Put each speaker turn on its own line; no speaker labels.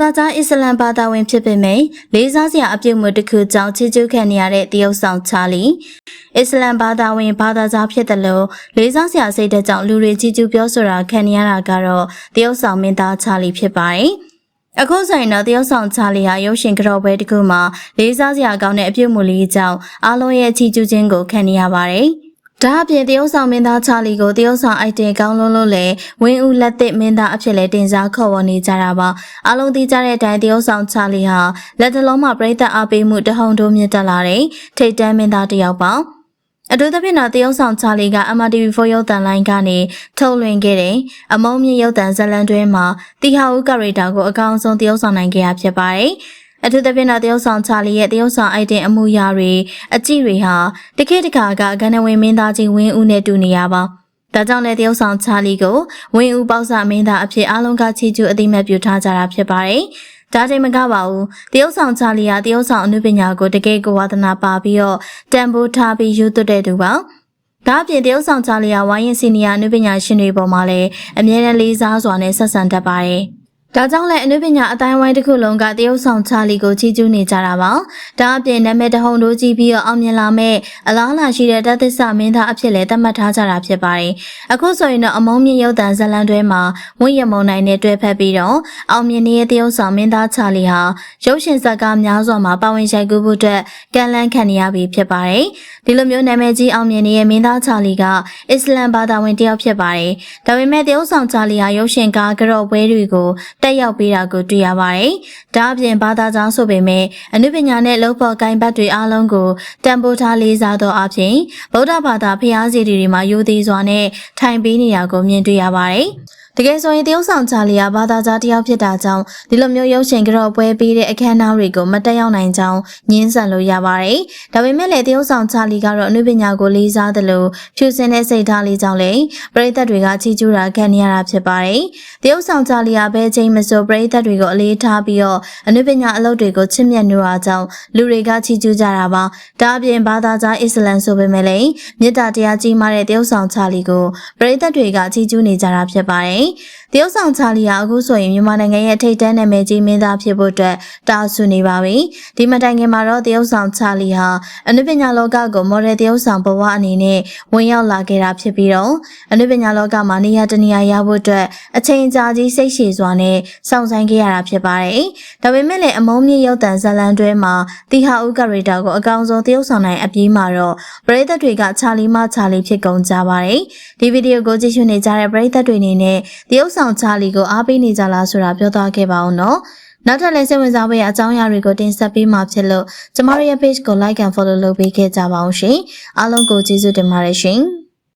သာကြားအစ္စလမ်ဘာသာဝင်ဖြစ်ပေမယ့်လေးစားစရာအပြုတ်မှုတစ်ခုကြောင့်ချီးကျူးခံနေရတဲ့တရုတ်ဆောင်ချာလီအစ္စလမ်ဘာသာဝင်ဘာသာကြားဖြစ်တယ်လို့လေးစားစရာစိတ်တဲ့ကြောင့်လူတွေချီးကျူးပြောဆိုတာခံနေရတာကတော့တရုတ်ဆောင်မင်းသားချာလီဖြစ်ပါတယ်အခုဆိုရင်တော့တရုတ်ဆောင်ချာလီဟာရုပ်ရှင်ကြော်ပွဲတစ်ခုမှာလေးစားစရာကောင်းတဲ့အပြုတ်မှုလေးကြောင့်အားလုံးရဲ့ချီးကျူးခြင်းကိုခံနေရပါတယ်။ ဒါအပြင်တရုတ်ဆောင်မင်းသားချာလီကိုတရုတ်ဆောင်အိုက်တင်ကောင်းလုံးလို့လည်းဝင်းဦးလက်သစ်မင်းသားအဖြစ်လဲတင်စားခေါ်ဝေါ်နေကြတာပါ။အားလုံးသိကြတဲ့အတိုင်းတရုတ်ဆောင်ချာလီဟာလက်တလုံးမှာပြိသက်အားပေးမှုတဟုန်တိုးမြင့်တက်လာတဲ့ထိတ်တန်းမင်းသားတစ်ယောက်ပါ။အထူးသဖြင့်တော့တရုတ်ဆောင်ချာလီက MRTV4 ရုပ်သံလိုင်းကနေထုတ်လွှင့်ခဲ့တဲ့အမုံမြင့်ရုပ်သံဇာတ်လမ်းတွဲမှာတီဟာဦးကရီတာကိုအကောင်းဆုံးတရုတ်ဆောင်နိုင်ခဲ့ရဖြစ်ပါတယ်။ အထူးသဖြင့်တော့တရုတ်ဆောင်ချာလီရဲ့တရုတ်ဆောင်အိုက်တင်အမှုရာတွေအကြည့်တွေဟာတခေတ်တခါကကနဝင်မင်းသားကြီးဝင်းဦးနဲ့တူနေရပါဒါကြောင့်လည်းတရုတ်ဆောင်ချာလီကိုဝင်းဦးပေါက်စမင်းသားအဖြစ်အားလုံးကချီးကျူးအသိမှတ်ပြုထားကြတာဖြစ်ပါတယ်။ဒါချိန်မကပါဘူးတရုတ်ဆောင်ချာလီဟာတရုတ်ဆောင်အနုပညာကိုတကယ်ကိုဝါသနာပါပြီးတော့တန်ဖိုးထားပြီးယူသွတ်တဲ့သူပါ။ဒါအပြင်တရုတ်ဆောင်ချာလီယာဝိုင်းရင်စီနီယာအနုပညာရှင်တွေပေါ်မှာလည်းအမြဲတမ်းလေးစားစွာနဲ့ဆက်ဆံတတ်ပါတယ်။ ဒါကြောင့်လည်းအနုပညာအတိုင်းဝိုင်းတစ်ခုလုံးကတရုတ်ဆောင်ချာလီကိုချီးကျူးနေကြတာပါ။ဒါအပြင်နာမည်တဟုန်တို့ကြီးပြီးတော့အောင်မြင်လာမဲ့အလားအလာရှိတဲ့တသစ္စာမင်းသားအဖြစ်လည်းသတ်မှတ်ထားကြတာဖြစ်ပါတယ်။အခုဆိုရင်တော့အမုံမြင့်ရုပ်တံဇလန်တွဲမှာဝင်းရမုံနိုင်နဲ့တွဲဖက်ပြီးတော့အောင်မြင်နေတဲ့တရုတ်ဆောင်မင်းသားချာလီဟာရုပ်ရှင်ဇာတ်ကားများစွာမှာပါဝင်ရိုက်ကူးဖို့အတွက်ကန်လန်းခံနေရပြီဖြစ်ပါတယ်။ဒီလိုမျိုးနာမည်ကြီးအောင်မြင်နေတဲ့မင်းသားချာလီကအစ္စလမ်ဘာသာဝင်တစ်ယောက်ဖြစ်ပါတယ်။ဒါပေမဲ့တရုတ်ဆောင်ချာလီဟာရုပ်ရှင်ကားကြော့ပွဲတွေကိုတက်ရောက်ပေးတာကိုတွေ့ရပါတယ်။ဒါအပြင်ဘာသာကြောင်းဆိုပေမဲ့အနုပညာနဲ့လုံဖို့ကိုင်ဘတ်တွေအားလုံးကိုတန်ဖိုးထားလေးစားသောအပြင်ဗုဒ္ဓဘာသာဖျားစီတွေမှာယိုသေးစွာနဲ့ထိုင်ပေးနေတာကိုမြင်တွေ့ရပါတယ်။ တကယ်ဆိုရင်တရုတ်ဆောင်ချာလီယာဘာသာကြားတယောက်ဖြစ်တာကြောင့်ဒီလိုမျိုးရုပ်ရှင်ကြော့ပွဲပေးတဲ့အခမ်းအနားတွေကိုမတက်ရောက်နိုင်ကြောင်းညင်းဆန်လို့ရပါတယ်။ဒါပေမဲ့လည်းတရုတ်ဆောင်ချာလီကတော့အနုပညာကိုလေးစားသလိုဖြူစင်တဲ့စိတ်ထားလေးကြောင့်လည်းပရိသတ်တွေကချီးကျူးတာခံနေရတာဖြစ်ပါတယ်။တရုတ်ဆောင်ချာလီယာဘဲချိန်မစိုးပရိသတ်တွေကိုအလေးထားပြီးတော့အနုပညာအလုပ်တွေကိုချစ်မြတ်နိုးတာကြောင့်လူတွေကချီးကျူးကြတာပါ။ဒါအပြင်ဘာသာကြားအစ္စလမ်ဆိုပေမဲ့လည်းမေတ္တာတရားကြီးမားတဲ့တရုတ်ဆောင်ချာလီကိုပရိသတ်တွေကချီးကျူးနေကြတာဖြစ်ပါတယ်။ também တရုတ်ဆောင်ချာလီဟာအခုဆိုရင်မြန်မာနိုင်ငံရဲ့ထိပ်တန်းနာမည်ကြီးမင်းသားဖြစ်ဖို့အတွက်တာဆူနေပါပြီ။ဒီမတိုင်ခင်မှာတော့တရုတ်ဆောင်ချာလီဟာအနုပညာလောကကိုမော်ဒယ်တရုတ်ဆောင်ဘဝအနေနဲ့ဝင်ရောက်လာခဲ့တာဖြစ်ပြီးတော့အနုပညာလောကမှာနေရာတနေရာရဖို့အတွက်အချိန်ကြာကြီးစိတ်ရှည်စွာနဲ့စောင့်ဆိုင်ခဲ့ရတာဖြစ်ပါတယ်။ဒါပေမဲ့လည်းအမုံမြင့်ရုပ်တံဇာလန်တွဲမှာတီဟာဦးကရီတာကိုအကောင်ဆုံးတရုတ်ဆောင်နိုင်အပြီးမှာတော့ပရိသတ်တွေကချာလီမချာလီဖြစ်ကုန်ကြပါတယ်။ဒီဗီဒီယိုကိုကြည့်ရှုနေကြတဲ့ပရိသတ်တွေအနေနဲ့တရုတ်ဆောင်ချာလီကိုအားပေးနေကြလားဆိုတာပြောသွားခဲ့ပါအောင်နော်နောက်ထပ်လည်းစိတ်ဝင်စားဖို့ရအကြောင်းအရာတွေကိုတင်ဆက်ပေးမှာဖြစ်လို့ကျမတို့ရဲ့ page ကို like and follow လုပ်ပေးခဲ့ကြပါအောင်ရှင်အားလုံးကိုကျေးဇူးတင်ပါတယ်ရှင်